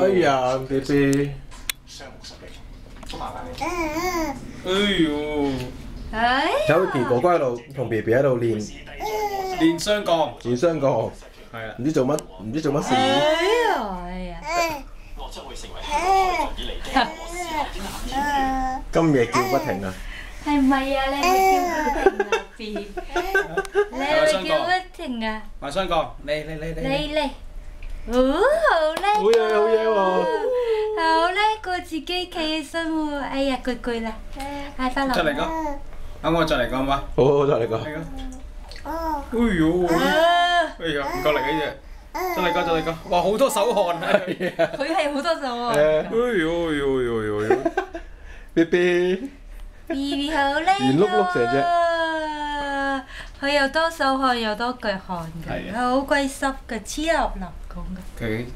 哎呀，B B，哎呦，哎睇 Vicky 哥哥喺度同 B B 喺度練練雙槓，練雙槓，係啊，唔知做乜，唔知做乜事。哎呀哎呀，今夜叫不停啊！係咪啊？你叫不停啊？B，你叫不停啊？玩雙槓，嚟嚟嚟嚟，你嚟，哦！好叻過自己企起身喎！哎呀，攰攰啦，嗌翻落。再嚟個，啱我再嚟個好嘛？好好，再嚟個。嚟個，哎呦，啊。哎呀，唔夠力嘅啫，再嚟個再嚟個，哇好多手汗啊！佢係好多手啊誒 哎呦呦呦呦呦！，B B，！B B 好叻圓碌碌成隻啊！佢又多手汗又多腳汗嘅，係啊。好鬼濕嘅，黐立立咁嘅。佢